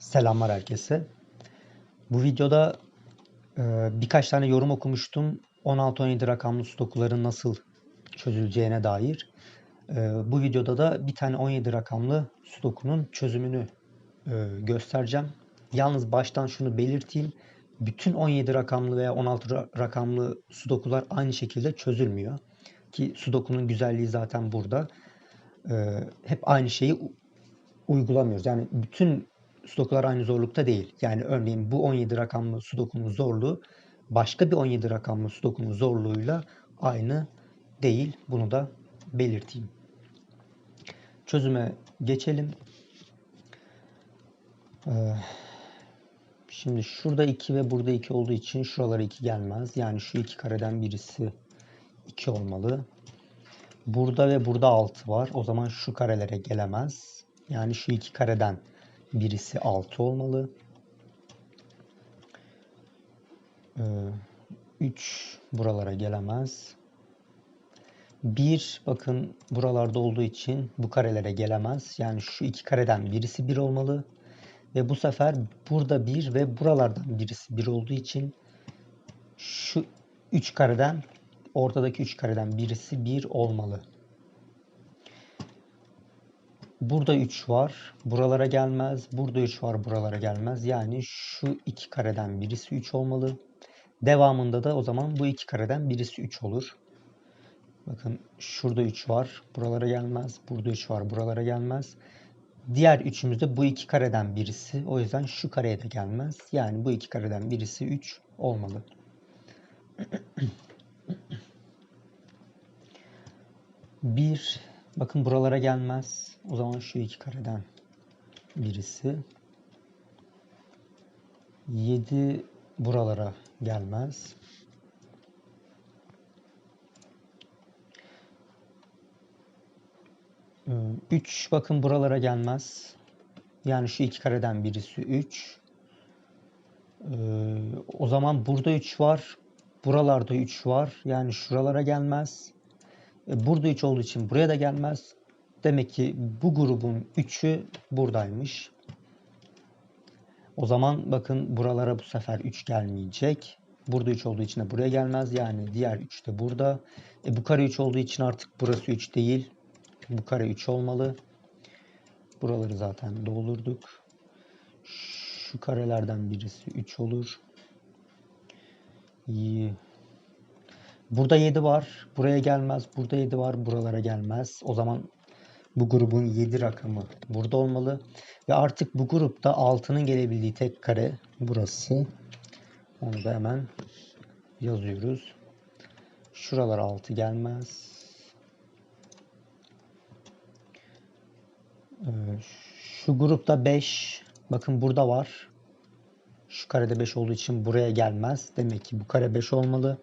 Selamlar herkese. Bu videoda e, birkaç tane yorum okumuştum. 16-17 rakamlı sudokuların nasıl çözüleceğine dair. E, bu videoda da bir tane 17 rakamlı sudokunun çözümünü e, göstereceğim. Yalnız baştan şunu belirteyim. Bütün 17 rakamlı veya 16 ra- rakamlı sudokular aynı şekilde çözülmüyor. Ki sudokunun güzelliği zaten burada. E, hep aynı şeyi uygulamıyoruz. Yani bütün sudokular aynı zorlukta değil. Yani örneğin bu 17 rakamlı sudokunun zorluğu başka bir 17 rakamlı sudokunun zorluğuyla aynı değil. Bunu da belirteyim. Çözüme geçelim. Ee, şimdi şurada 2 ve burada 2 olduğu için şuralara 2 gelmez. Yani şu iki kareden birisi 2 olmalı. Burada ve burada 6 var. O zaman şu karelere gelemez. Yani şu iki kareden birisi 6 olmalı. 3 buralara gelemez. 1 bakın buralarda olduğu için bu karelere gelemez. Yani şu iki kareden birisi 1 olmalı. Ve bu sefer burada 1 ve buralardan birisi 1 olduğu için şu 3 kareden ortadaki 3 kareden birisi 1 olmalı. Burada 3 var. Buralara gelmez. Burada 3 var. Buralara gelmez. Yani şu iki kareden birisi 3 olmalı. Devamında da o zaman bu iki kareden birisi 3 olur. Bakın şurada 3 var. Buralara gelmez. Burada 3 var. Buralara gelmez. Diğer üçümüz de bu iki kareden birisi. O yüzden şu kareye de gelmez. Yani bu iki kareden birisi 3 olmalı. Bir, bakın buralara gelmez. O zaman şu iki kareden birisi. 7 buralara gelmez. Ee, 3 bakın buralara gelmez. Yani şu iki kareden birisi 3. o zaman burada 3 var. Buralarda 3 var. Yani şuralara gelmez. E, Burada 3 olduğu için buraya da gelmez. Demek ki bu grubun 3'ü buradaymış. O zaman bakın buralara bu sefer 3 gelmeyecek. Burada 3 olduğu için de buraya gelmez. Yani diğer 3 de burada. E bu kare 3 olduğu için artık burası 3 değil. Bu kare 3 olmalı. Buraları zaten doldurduk. Şu karelerden birisi 3 olur. İyi. Burada 7 var. Buraya gelmez. Burada 7 var. Buralara gelmez. O zaman bu grubun 7 rakamı burada olmalı. Ve artık bu grupta 6'nın gelebildiği tek kare burası. Onu da hemen yazıyoruz. Şuralar 6 gelmez. Şu grupta 5. Bakın burada var. Şu karede 5 olduğu için buraya gelmez. Demek ki bu kare 5 olmalı.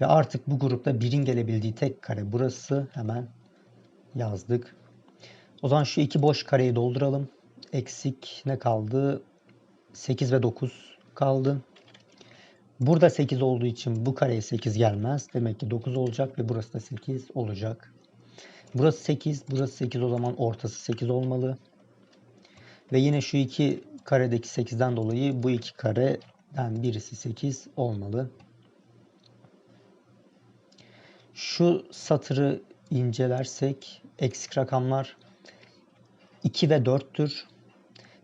Ve artık bu grupta 1'in gelebildiği tek kare burası. Hemen yazdık. O zaman şu iki boş kareyi dolduralım. Eksik ne kaldı? 8 ve 9 kaldı. Burada 8 olduğu için bu kareye 8 gelmez. Demek ki 9 olacak ve burası da 8 olacak. Burası 8, burası 8 o zaman ortası 8 olmalı. Ve yine şu iki karedeki 8'den dolayı bu iki kareden birisi 8 olmalı. Şu satırı incelersek eksik rakamlar 2 ve 4'tür.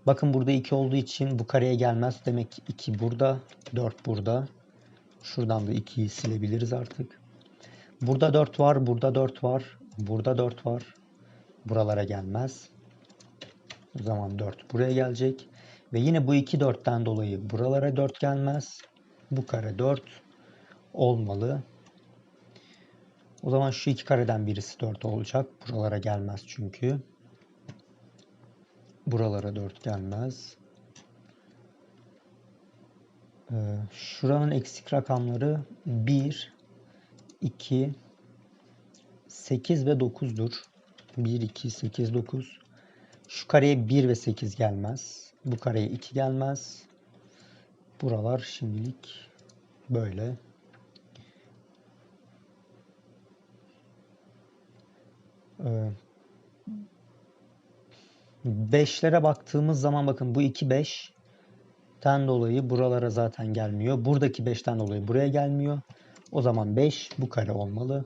Bakın burada 2 olduğu için bu kareye gelmez. Demek ki 2 burada, 4 burada. Şuradan da 2'yi silebiliriz artık. Burada 4 var, burada 4 var, burada 4 var. Buralara gelmez. O zaman 4 buraya gelecek. Ve yine bu 2 4'ten dolayı buralara 4 gelmez. Bu kare 4 olmalı. O zaman şu iki kareden birisi 4 olacak. Buralara gelmez çünkü. Buralara 4 gelmez. Ee, şuranın eksik rakamları 1, 2, 8 ve 9'dur. 1, 2, 8, 9. Şu kareye 1 ve 8 gelmez. Bu kareye 2 gelmez. Buralar şimdilik böyle. Ee, 5'lere baktığımız zaman bakın bu 2 5'ten dolayı buralara zaten gelmiyor. Buradaki 5'ten dolayı buraya gelmiyor. O zaman 5 bu kare olmalı.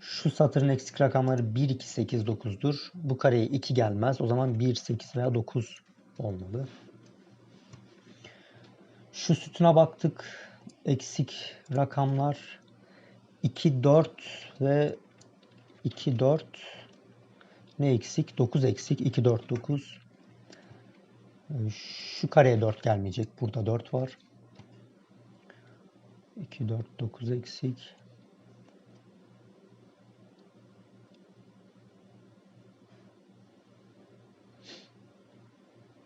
Şu satırın eksik rakamları 1, 2, 8, 9'dur. Bu kareye 2 gelmez. O zaman 1, 8 veya 9 olmalı. Şu sütuna baktık. Eksik rakamlar 2, 4 ve 2, 4 ne eksik? 9 eksik. 2, 4, 9. Şu kareye 4 gelmeyecek. Burada 4 var. 2, 4, 9 eksik.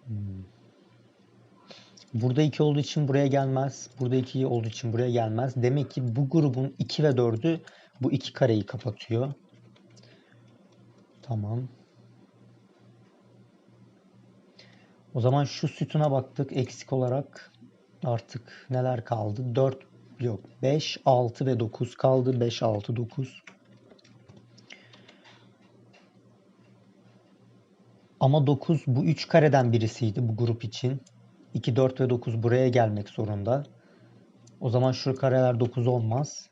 Hmm. Burada 2 olduğu için buraya gelmez. Burada 2 olduğu için buraya gelmez. Demek ki bu grubun 2 ve 4'ü bu iki kareyi kapatıyor. Tamam. O zaman şu sütuna baktık eksik olarak. Artık neler kaldı? 4 yok. 5, 6 ve 9 kaldı. 5, 6, 9. Ama 9 bu 3 kareden birisiydi bu grup için. 2, 4 ve 9 buraya gelmek zorunda. O zaman şu kareler 9 olmaz.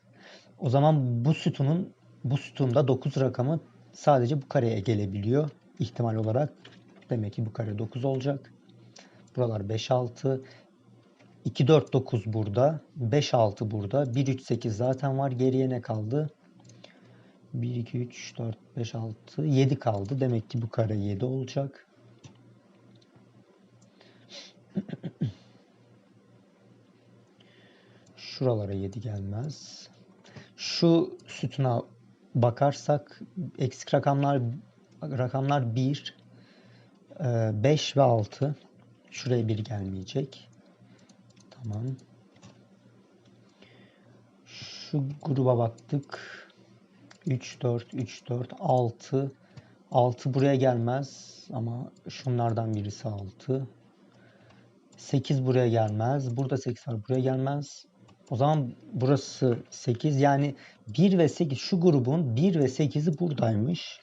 O zaman bu sütunun bu sütunda 9 rakamı sadece bu kareye gelebiliyor ihtimal olarak. Demek ki bu kare 9 olacak. Buralar 5 6 2 4 9 burada. 5 6 burada. 1 3 8 zaten var. Geriye ne kaldı? 1 2 3 4 5 6 7 kaldı. Demek ki bu kare 7 olacak. Şuralara 7 gelmez. Şu sütuna bakarsak eksik rakamlar rakamlar 1, 5 e, ve 6. Şuraya 1 gelmeyecek. Tamam. Şu gruba baktık. 3, 4, 3, 4, 6. 6 buraya gelmez ama şunlardan birisi 6. 8 buraya gelmez. Burada 8 var. Buraya gelmez. O zaman burası 8. Yani 1 ve 8 şu grubun 1 ve 8'i buradaymış.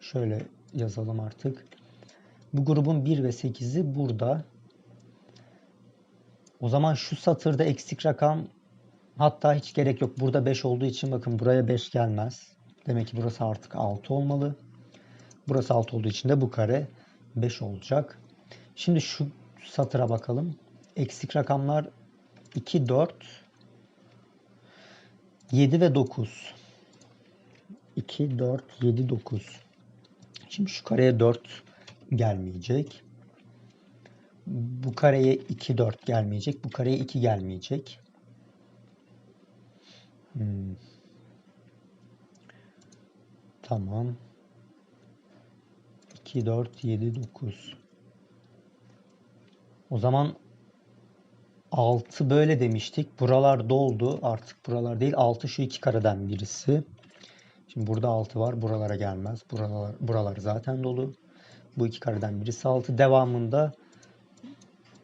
Şöyle yazalım artık. Bu grubun 1 ve 8'i burada. O zaman şu satırda eksik rakam hatta hiç gerek yok. Burada 5 olduğu için bakın buraya 5 gelmez. Demek ki burası artık 6 olmalı. Burası 6 olduğu için de bu kare 5 olacak. Şimdi şu satıra bakalım. Eksik rakamlar 2, 4, 7 ve 9. 2, 4, 7, 9. Şimdi şu kareye 4 gelmeyecek. Bu kareye 2, 4 gelmeyecek. Bu kareye 2 gelmeyecek. Hmm. Tamam. 2, 4, 7, 9. O zaman 6 böyle demiştik. Buralar doldu. Artık buralar değil. 6 şu iki kareden birisi. Şimdi burada 6 var. Buralara gelmez. Buralar, buralar zaten dolu. Bu iki kareden birisi 6. Devamında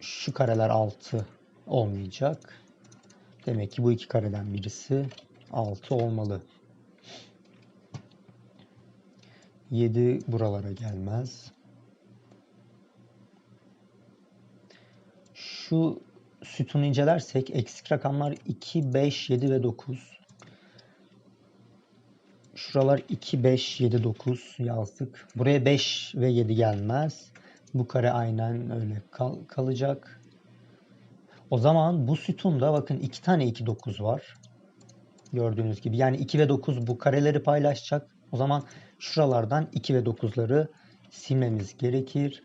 şu kareler 6 olmayacak. Demek ki bu iki kareden birisi 6 olmalı. 7 buralara gelmez. Şu sütunu incelersek eksik rakamlar 2, 5, 7 ve 9. Şuralar 2, 5, 7, 9 yazdık. Buraya 5 ve 7 gelmez. Bu kare aynen öyle kal kalacak. O zaman bu sütunda bakın 2 tane 2, 9 var. Gördüğünüz gibi. Yani 2 ve 9 bu kareleri paylaşacak. O zaman şuralardan 2 ve 9'ları silmemiz gerekir.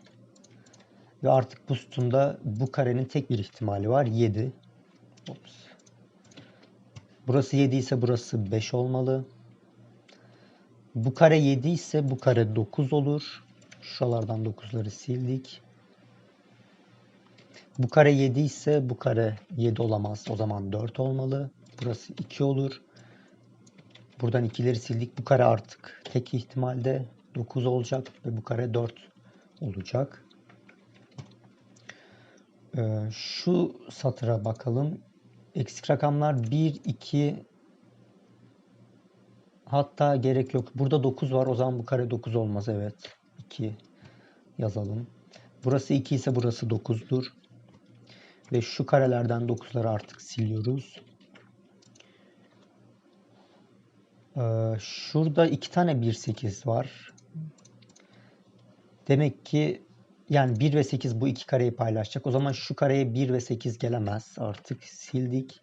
Ve artık bu sütunda bu karenin tek bir ihtimali var. 7. Ops. Burası 7 ise burası 5 olmalı. Bu kare 7 ise bu kare 9 olur. Şuralardan 9'ları sildik. Bu kare 7 ise bu kare 7 olamaz. O zaman 4 olmalı. Burası 2 olur. Buradan 2'leri sildik. Bu kare artık tek ihtimalde 9 olacak ve bu kare 4 olacak. Ee, şu satıra bakalım. Eksik rakamlar 1, 2, Hatta gerek yok. Burada 9 var. O zaman bu kare 9 olmaz. Evet. 2 yazalım. Burası 2 ise burası 9'dur. Ve şu karelerden 9'ları artık siliyoruz. Ee, şurada iki tane 1-8 var. Demek ki yani 1 ve 8 bu iki kareyi paylaşacak. O zaman şu kareye 1 ve 8 gelemez. Artık sildik.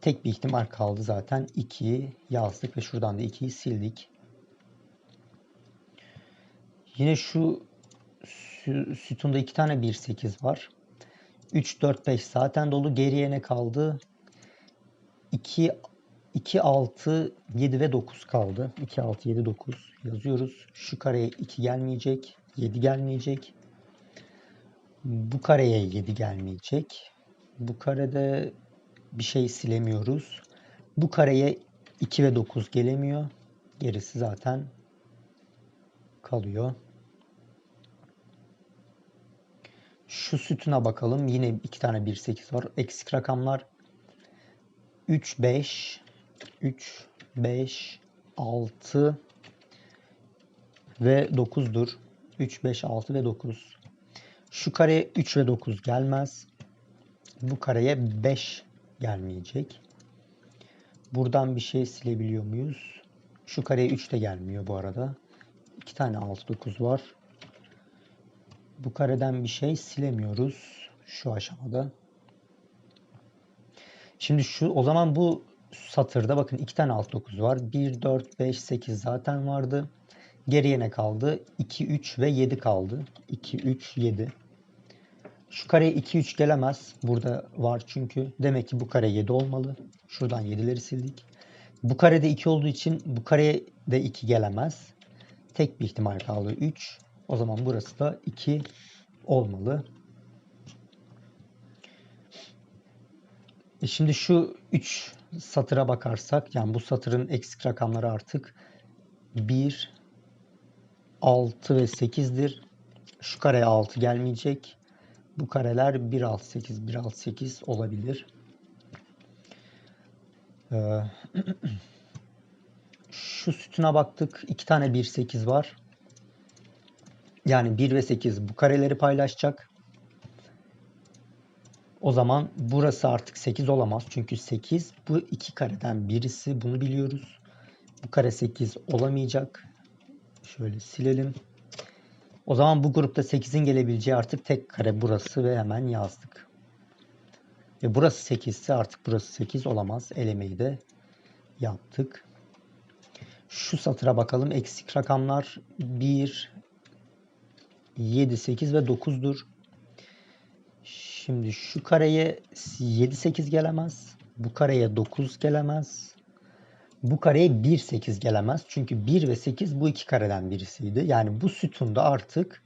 Tek bir ihtimal kaldı zaten. 2'yi yazdık ve şuradan da 2'yi sildik. Yine şu sü- sütunda iki tane 1 8 var. 3 4 5 zaten dolu. Geriye ne kaldı? 2 2 6 7 ve 9 kaldı. 2 6 7 9 yazıyoruz. Şu kareye 2 gelmeyecek. 7 gelmeyecek. Bu kareye 7 gelmeyecek. Bu karede bir şey silemiyoruz. Bu kareye 2 ve 9 gelemiyor. Gerisi zaten kalıyor. Şu sütuna bakalım. Yine iki tane 1 8 var. Eksik rakamlar 3 5 3 5 6 ve 9'dur. 3 5 6 ve 9. Şu kareye 3 ve 9 gelmez. Bu kareye 5 gelmeyecek. Buradan bir şey silebiliyor muyuz? Şu kareye 3 de gelmiyor bu arada. 2 tane 6 9 var. Bu kareden bir şey silemiyoruz şu aşamada. Şimdi şu o zaman bu satırda bakın 2 tane 6 9 var. 1 4 5 8 zaten vardı. Geriye ne kaldı? 2 3 ve 7 kaldı. 2 3 7. Şu kareye 2 3 gelemez. Burada var çünkü. Demek ki bu kare 7 olmalı. Şuradan 7'leri sildik. Bu karede 2 olduğu için bu kareye de 2 gelemez. Tek bir ihtimal kaldı 3. O zaman burası da 2 olmalı. E şimdi şu 3 satıra bakarsak yani bu satırın eksik rakamları artık 1 6 ve 8'dir. Şu kareye 6 gelmeyecek. Bu kareler 1 6 8 1 6 8 olabilir. Ee, şu sütuna baktık. 2 tane 1 8 var. Yani 1 ve 8 bu kareleri paylaşacak. O zaman burası artık 8 olamaz. Çünkü 8 bu iki kareden birisi. Bunu biliyoruz. Bu kare 8 olamayacak. Şöyle silelim. O zaman bu grupta 8'in gelebileceği artık tek kare burası ve hemen yazdık. Ve burası 8 ise artık burası 8 olamaz. Elemeyi de yaptık. Şu satıra bakalım. Eksik rakamlar 1, 7, 8 ve 9'dur. Şimdi şu kareye 7, 8 gelemez. Bu kareye 9 gelemez. Bu kareye 1, 8 gelemez. Çünkü 1 ve 8 bu iki kareden birisiydi. Yani bu sütunda artık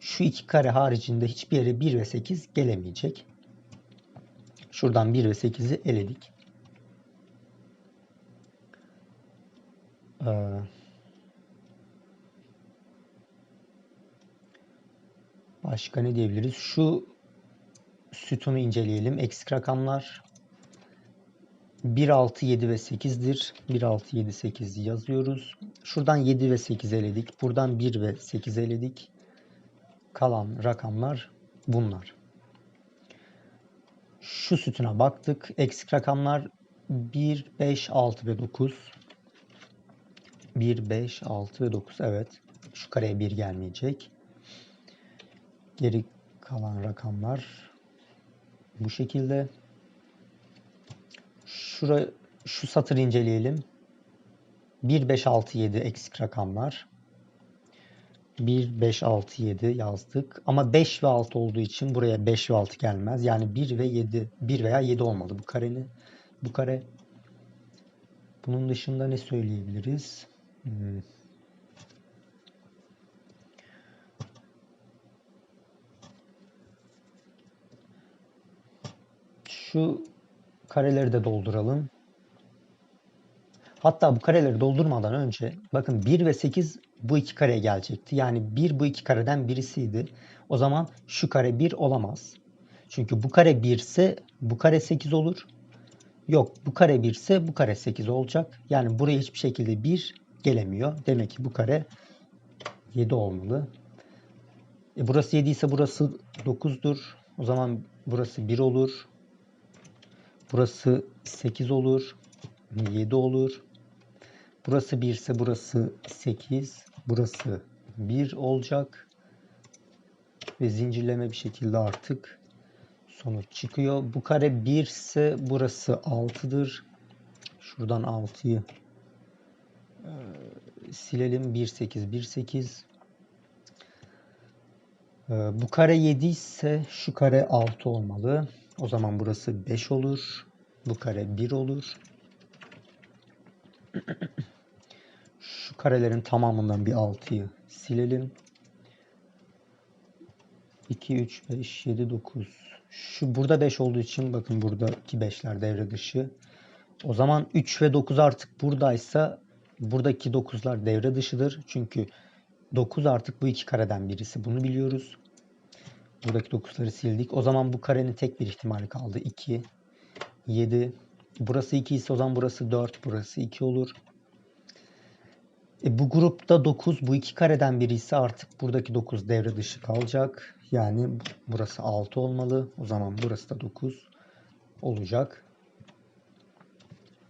şu iki kare haricinde hiçbir yere 1 ve 8 gelemeyecek. Şuradan 1 ve 8'i eledik. Ee, başka ne diyebiliriz? Şu sütunu inceleyelim. Eksik rakamlar 1, 6, 7 ve 8'dir. 1, 6, 7, 8 yazıyoruz. Şuradan 7 ve 8 eledik. Buradan 1 ve 8 eledik. Kalan rakamlar bunlar. Şu sütuna baktık. Eksik rakamlar 1, 5, 6 ve 9. 1, 5, 6 ve 9. Evet. Şu kareye 1 gelmeyecek. Geri kalan rakamlar bu şekilde. Şura, şu satır inceleyelim. 1, 5, 6, 7 eksik rakamlar. 1, 5, 6, 7 yazdık. Ama 5 ve 6 olduğu için buraya 5 ve 6 gelmez. Yani 1 ve 7, 1 veya 7 olmalı bu karenin. Bu kare. Bunun dışında ne söyleyebiliriz? Hmm. Şu kareleri de dolduralım. Hatta bu kareleri doldurmadan önce bakın 1 ve 8 bu iki kareye gelecekti. Yani 1 bu iki kareden birisiydi. O zaman şu kare 1 olamaz. Çünkü bu kare 1 ise bu kare 8 olur. Yok bu kare 1 ise bu kare 8 olacak. Yani buraya hiçbir şekilde 1 gelemiyor. Demek ki bu kare 7 olmalı. E burası 7 ise burası 9'dur. O zaman burası 1 olur. Burası 8 olur. 7 olur. Burası 1 ise burası 8. Burası 1 olacak. Ve zincirleme bir şekilde artık sonuç çıkıyor. Bu kare 1 ise burası 6'dır. Şuradan 6'yı e, silelim. 1 8 1 8. E, bu kare 7 ise şu kare 6 olmalı. O zaman burası 5 olur. Bu kare 1 olur. Şu karelerin tamamından bir 6'yı silelim. 2, 3, 5, 7, 9. Şu burada 5 olduğu için bakın buradaki 5'ler devre dışı. O zaman 3 ve 9 artık buradaysa buradaki 9'lar devre dışıdır. Çünkü 9 artık bu iki kareden birisi. Bunu biliyoruz. Buradaki 9'ları sildik. O zaman bu karenin tek bir ihtimali kaldı. 2, 7. Burası 2 ise o zaman burası 4. Burası 2 olur. E, bu grupta 9 bu iki kareden biri ise artık buradaki 9 devre dışı kalacak. Yani burası 6 olmalı. O zaman burası da 9 olacak.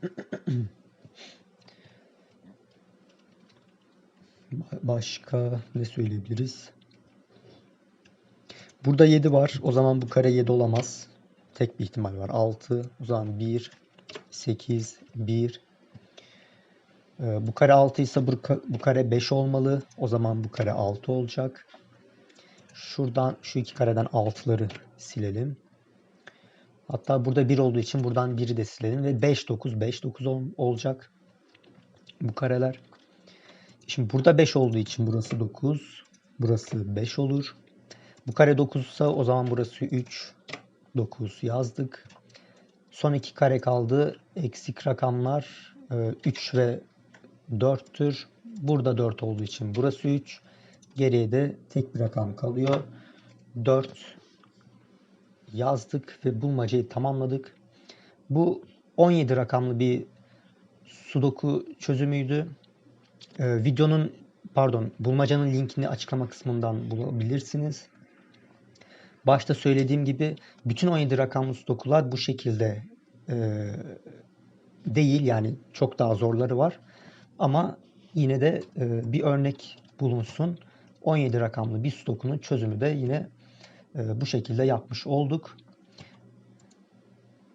Başka ne söyleyebiliriz? Burada 7 var. O zaman bu kare 7 olamaz. Tek bir ihtimal var. 6. O zaman 1, 8, 1. Ee, bu kare 6 ise bu, bu kare 5 olmalı. O zaman bu kare 6 olacak. Şuradan şu iki kareden 6'ları silelim. Hatta burada 1 olduğu için buradan 1'i de silelim ve 5 9 5 9 ol- olacak. Bu kareler. Şimdi burada 5 olduğu için burası 9. Burası 5 olur. Bu kare 9 ise o zaman burası 3 9 yazdık. Son iki kare kaldı. Eksik rakamlar e, 3 ve 4'tür. Burada 4 olduğu için burası 3. Geriye de tek bir rakam kalıyor. 4 yazdık ve bulmacayı tamamladık. Bu 17 rakamlı bir sudoku çözümüydü. Ee, videonun pardon bulmacanın linkini açıklama kısmından bulabilirsiniz. Başta söylediğim gibi bütün 17 rakamlı sudokular bu şekilde e, değil yani çok daha zorları var. Ama yine de e, bir örnek bulunsun. 17 rakamlı bir sudokunun çözümü de yine e, bu şekilde yapmış olduk.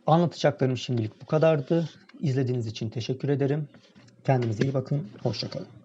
Anlatacaklarım şimdilik bu kadardı. İzlediğiniz için teşekkür ederim. Kendinize iyi bakın. Hoşçakalın.